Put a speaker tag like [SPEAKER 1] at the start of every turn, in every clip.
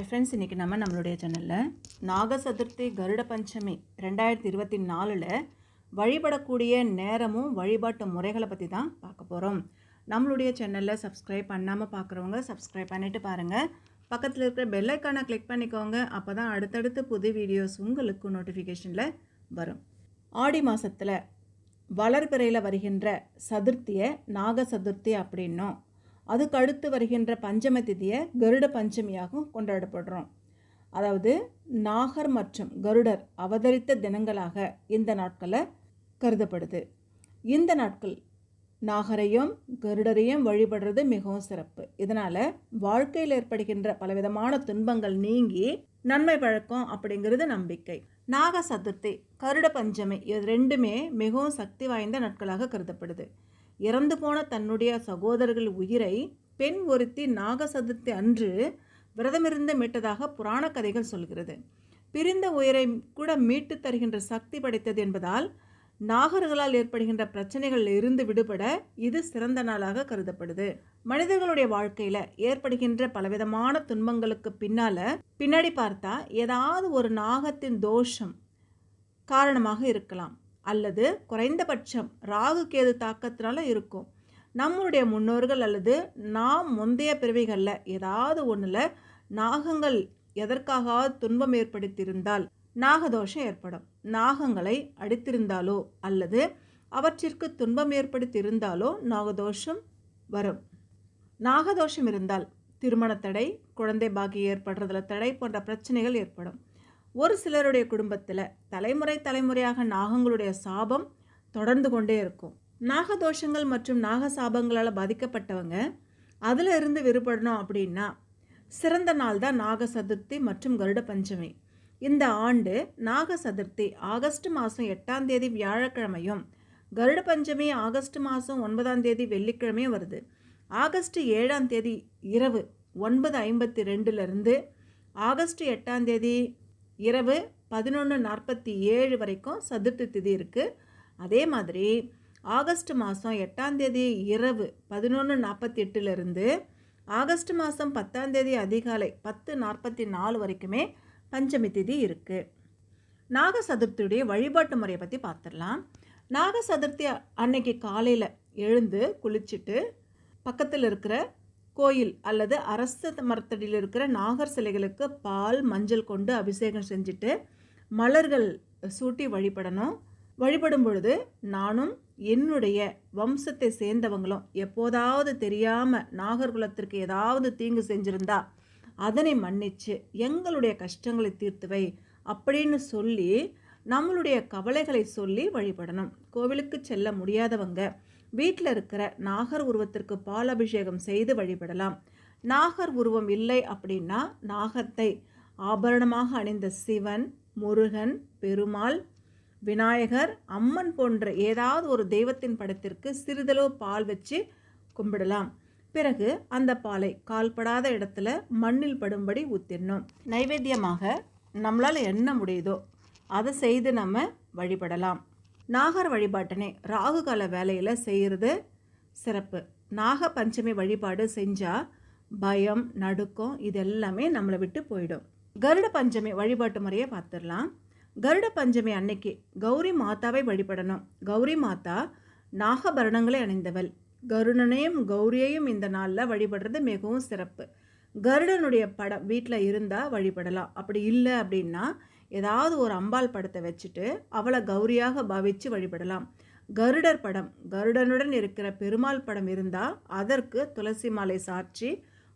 [SPEAKER 1] Hi friends இன்றைக்கி நம்ம நம்மளுடைய சேனலில் நாக சதுர்த்தி கருட பஞ்சமி ரெண்டாயிரத்தி இருபத்தி நாலில் வழிபடக்கூடிய நேரமும் வழிபாட்டு முறைகளை பற்றி தான் பார்க்க போகிறோம் நம்மளுடைய சேனலில் சப்ஸ்கிரைப் பண்ணாமல் பார்க்குறவங்க சப்ஸ்கிரைப் பண்ணிவிட்டு பாருங்கள் பக்கத்தில் இருக்கிற பெல்லைக்கானை கிளிக் பண்ணிக்கோங்க. அப்போ தான் அடுத்தடுத்து புது வீடியோஸ் உங்களுக்கு நோட்டிஃபிகேஷனில் வரும். ஆடி மாதத்தில் வளர்பிறையில் வருகின்ற சதுர்த்தியை நாக சதுர்த்தி அப்படின்னும். அதுக்கு அடுத்து வருகின்ற பஞ்சம திதியை கருட பஞ்சமியாகவும் கொண்டாடப்படுறோம். அதாவது நாகர் மற்றும் கருடர் அவதரித்த தினங்களாக இந்த நாட்களை கருதப்படுது. இந்த நாட்கள் நாகரையும் கருடரையும் வழிபடுறது மிகவும் சிறப்பு. இதனால் வாழ்க்கையில் ஏற்படுகின்ற பலவிதமான துன்பங்கள் நீங்கி நன்மை பழக்கம் அப்படிங்கிறது நம்பிக்கை. நாக சதுர்த்தி கருட பஞ்சமி இது ரெண்டுமே மிகவும் சக்தி வாய்ந்த நாட்களாக கருதப்படுது. இறந்து போன தன்னுடைய சகோதரர்கள் உயிரை பெண் ஒருத்தி நாக சதுர்த்தி அன்று விரதமிருந்து மீட்டதாக புராண கதைகள் சொல்கிறது. பிரிந்த உயிரை கூட மீட்டு தருகின்ற சக்தி படைத்தது என்பதால் நாகர்களால் ஏற்படுகின்ற பிரச்சனைகளில் இருந்து விடுபட இது சிறந்த நாளாக கருதப்படுது. மனிதர்களுடைய வாழ்க்கையில் ஏற்படுகின்ற பலவிதமான துன்பங்களுக்கு பின்னால் பின்னாடி பார்த்தா ஏதாவது ஒரு நாகத்தின் தோஷம் காரணமாக இருக்கலாம். அல்லது குறைந்தபட்சம் ராகு கேது தாக்கத்தினால இருக்கும். நம்மளுடைய முன்னோர்கள் அல்லது நாம் முந்தைய பிறவிகளில் ஏதாவது ஒன்றில் நாகங்கள் எதற்காக துன்பம் ஏற்படுத்தியிருந்தால் நாகதோஷம் ஏற்படும். நாகங்களை அடித்திருந்தாலோ அல்லது அவற்றிற்கு துன்பம் ஏற்படுத்தியிருந்தாலோ நாகதோஷம் வரும். நாகதோஷம் இருந்தால் திருமண தடை குழந்தை பாக்கியம் ஏற்படுறதுல தடை போன்ற பிரச்சனைகள் ஏற்படும். ஒரு சிலருடைய குடும்பத்தில் தலைமுறை தலைமுறையாக நாகங்களுடைய சாபம் தொடர்ந்து கொண்டே இருக்கும். நாகதோஷங்கள் மற்றும் நாக சாபங்களால் பாதிக்கப்பட்டவங்க அதில் இருந்து விடுபடணும் அப்படின்னா சிறந்த நாள் தான் நாக சதுர்த்தி மற்றும் கருட பஞ்சமி. இந்த ஆண்டு நாக சதுர்த்தி ஆகஸ்ட் மாதம் எட்டாம் தேதி வியாழக்கிழமையும் கருட பஞ்சமி ஆகஸ்ட் மாதம் ஒன்பதாம் தேதி வெள்ளிக்கிழமையும் வருது. ஆகஸ்ட் ஏழாம் தேதி இரவு ஒன்பது ஐம்பத்தி ரெண்டுலேருந்து ஆகஸ்ட் எட்டாம் தேதி இரவு பதினொன்று நாற்பத்தி ஏழு வரைக்கும் சதுர்த்தி திதி இருக்குது அதே மாதிரி ஆகஸ்ட் மாதம் எட்டாந்தேதி இரவு பதினொன்று நாற்பத்தி எட்டுலேருந்து ஆகஸ்ட் மாதம் பத்தாந்தேதி அதிகாலை பத்து நாற்பத்தி நாலு வரைக்குமே பஞ்சமி திதி இருக்குது நாக சதுர்த்தியுடைய வழிபாட்டு முறையை பற்றி பார்த்துடலாம் நாக சதுர்த்தி அன்னைக்கு காலையில் எழுந்து குளிச்சுட்டு பக்கத்தில் இருக்கிற கோயில் அல்லது அரச மரத்தடியில் இருக்கிற நாகர் சிலைகளுக்கு பால் மஞ்சள் கொண்டு அபிஷேகம் செஞ்சுட்டு மலர்கள் சூட்டி வழிபடணும். வழிபடும் பொழுது நானும் என்னுடைய வம்சத்தை சேர்ந்தவங்களும் எப்போதாவது தெரியாமல் நாகர்குலத்திற்கு ஏதாவது தீங்கு செஞ்சிருந்தா அதனை மன்னிச்சு எங்களுடைய கஷ்டங்களை தீர்த்துவை அப்படின்னு சொல்லி நம்மளுடைய கவலைகளை சொல்லி வழிபடணும். கோவிலுக்கு செல்ல முடியாதவங்க வீட்டில் இருக்கிற நாகர் உருவத்திற்கு பால் அபிஷேகம் செய்து வழிபடலாம். நாகர் உருவம் இல்லை அப்படின்னா நாகத்தை ஆபரணமாக அணிந்த சிவன் முருகன் பெருமாள் விநாயகர் அம்மன் போன்ற ஏதாவது ஒரு தெய்வத்தின் படத்திற்கு சிறிதளவு பால் வச்சு கும்பிடலாம். பிறகு அந்த பாலை கால்படாத இடத்துல மண்ணில் படும்படி ஊத்திடணும். நைவேத்தியமாக நம்மளால் என்ன முடியுதோ அதை செய்து நம்ம வழிபடலாம். நாகர் வழிபாட்டினை ராகு கால வேலையில் செய்கிறது சிறப்பு. நாக பஞ்சமி வழிபாடு செஞ்சால் பயம் நடுக்கம் இது எல்லாமே நம்மளை விட்டு போயிடும். கருட பஞ்சமி வழிபாட்டு முறையை பார்த்துடலாம். கருட பஞ்சமி அன்னைக்கு கௌரி மாதாவை வழிபடணும். கௌரி மாதா நாகபரணங்களை அணிந்தவள். கருடனையும் கௌரியையும் இந்த நாளில் வழிபடுறது மிகவும் சிறப்பு. கருடனுடைய படம் வீட்டில் இருந்தால் வழிபடலாம். அப்படி இல்லை அப்படின்னா ஏதாவது ஒரு அம்பாள் படத்தை வச்சுட்டு அவளை கௌரியாக பாவித்து வழிபடலாம். கருடர் படம். கருடனுடன் இருக்கிற பெருமாள் படம் இருந்தால் அதற்கு துளசி மாலை சாற்றி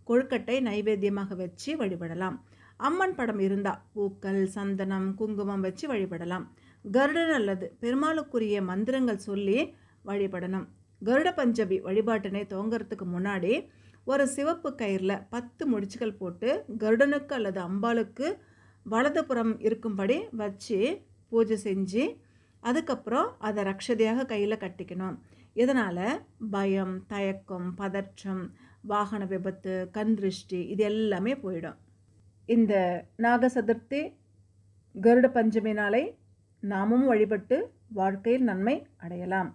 [SPEAKER 1] கொழுக்கட்டை நைவேத்தியமாக வச்சு வழிபடலாம். அம்மன் படம் இருந்தால் பூக்கள் சந்தனம் குங்குமம் வச்சு வழிபடலாம். கருடன் அல்லது பெருமாளுக்குரிய மந்திரங்கள் சொல்லி வழிபடணும். கருட பஞ்சபி வழிபாட்டினை துவங்கிறதுக்கு முன்னாடி ஒரு சிவப்பு கயிறில் பத்து முடிச்சுகள் போட்டு கருடனுக்கு அல்லது அம்பாளுக்கு வலதுபுறம் இருக்கும்படி வச்சு பூஜை செஞ்சு அதுக்கப்புறம் அதை ரக்ஷதையாக கையில் கட்டிக்கணும். இதனால் பயம் தயக்கம் பதற்றம் வாகன விபத்து கண் திருஷ்டி இது எல்லாமே போயிடும். இந்த நாக சதுர்த்தி கருட பஞ்சமி நாளை நாமும் வழிபட்டு வாழ்க்கையில் நன்மை அடையலாம்.